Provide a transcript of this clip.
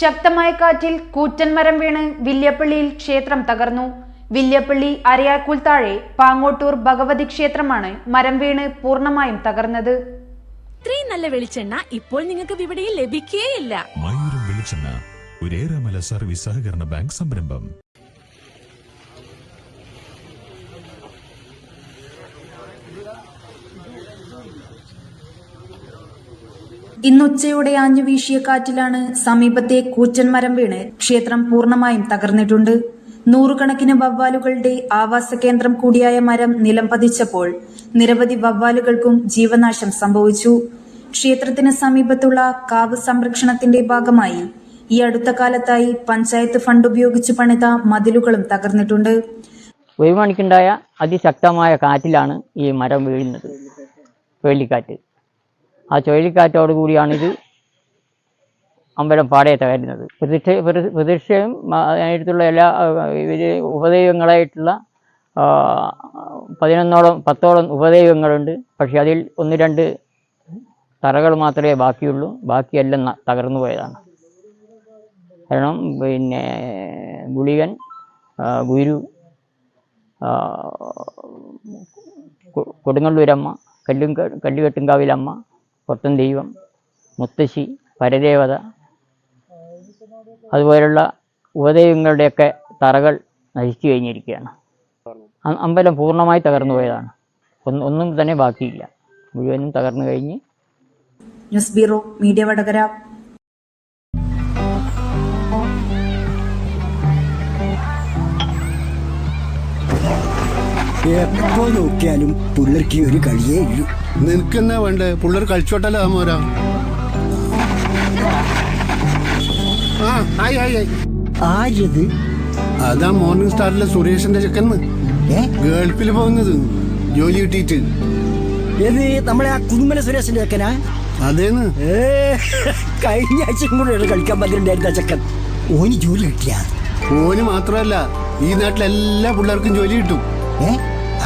ശക്തമായ കാറ്റിൽ കൂറ്റൻ മരം വീണ് വില്യപ്പള്ളിയിൽ ക്ഷേത്രം തകർന്നു. വില്യപ്പള്ളി അരയാക്കുൽ താഴെ പാങ്ങോട്ടൂർ ഭഗവതി ക്ഷേത്രമാണ് മരം വീണ് പൂർണമായും തകർന്നത്. ഇത്രയും നല്ല വെളിച്ചെണ്ണ ഇപ്പോൾ നിങ്ങൾക്ക് വിപണിയിൽ ലഭിക്കുകയില്ല മയൂരം വെളിച്ചെണ്ണ ഒരേറെമല സർവീസ് സഹകരണ ബാങ്ക് സംരംഭം. ഇന്നുച്ചയോടെ ആഞ്ഞു വീശിയ കാറ്റിലാണ് സമീപത്തെ കൂച്ചൻ മരം വീണ് ക്ഷേത്രം പൂർണമായും തകർന്നിട്ടുണ്ട്. നൂറുകണക്കിന് വവ്വാലുകളുടെ ആവാസ കേന്ദ്രം കൂടിയായ മരം നിലം പതിച്ചപ്പോൾ നിരവധി വവ്വാലുകൾക്കും ജീവനാശം സംഭവിച്ചു. ക്ഷേത്രത്തിന് സമീപത്തുള്ള കാവ് സംരക്ഷണത്തിന്റെ ഭാഗമായി ഈ അടുത്ത കാലത്തായി പഞ്ചായത്ത് ഫണ്ട് ഉപയോഗിച്ച് പണിത മതിലുകളും തകർന്നിട്ടുണ്ട്. ഒരു മണിക്കുണ്ടായ അതിശക്തമായ കാറ്റിലാണ് ഈ മരം വീഴുന്നത്. ചുഴലിക്കാറ്റ് ആ ചുഴലിക്കാറ്റോട് കൂടിയാണ് ഇത് അമ്പലം പാടയത്തെ വരുന്നത്. പ്രതിഷ്ഠ പ്രതി- പ്രതിഷ്ഠയും അതിനടുത്തുള്ള എല്ലാ ഉപദൈവങ്ങളായിട്ടുള്ള പതിനൊന്നോളം പത്തോളം ഉപദൈവങ്ങളുണ്ട്. പക്ഷെ അതിൽ ഒന്ന് രണ്ട് തറകൾ മാത്രമേ ബാക്കിയുള്ളൂ. ബാക്കിയെല്ലാം തകർന്നു പോയതാണ്. കാരണം പിന്നെ ഗുളികൻ ഗുരു കൊടുങ്ങല്ലൂരമ്മ കല്ലും കല്ലുകെട്ടുംകാവിലമ്മ പൊട്ടൻ ദൈവം മുത്തശ്ശി പരദേവത അതുപോലുള്ള ഉപദൈവങ്ങളുടെയൊക്കെ തറകൾ നശിച്ചു കഴിഞ്ഞിരിക്കുകയാണ്. അമ്പലം പൂർണമായി തകർന്നു പോയതാണ്. ഒന്നും തന്നെ ബാക്കിയില്ല. മുഴുവനും തകർന്നു കഴിഞ്ഞ് ന്യൂസ് ബ്യൂറോ മീഡിയ വടകര. എപ്പോ നോക്കിയാലും പിള്ളേർക്ക് ഒരു കളിയേ ഇല്ലു. നിനക്കെന്നാ വേണ്ടേ? പിള്ളേർ കളിച്ചോട്ടല്ലോ മോരാ? ആ ആയി ആയി ആയി ആരത് അതാ മോർണിംഗ് സ്റ്റാറിലെ സുരേഷിന്റെ ചെക്കന്ന് ഏ? ഗൾഫിൽ പോകുന്നത്. ജോലി കിട്ടിയിട്ട്. ഏത് നമ്മളെ ആ കുന്നുമല സുരേഷിന്റെ ചെക്കനാ? അതേന്ന്. ഏ കഴിഞ്ഞ ആഴ്ചയും കൂടെ കളിക്കാൻ പറ്റുന്നുണ്ടായിരുന്ന ചെക്കൻ. ഓന് ജോലി കിട്ടിയ? ഓന് മാത്രമല്ല ഈ നാട്ടിലെ എല്ലാ പിള്ളേർക്കും ജോലി കിട്ടും. ഏ?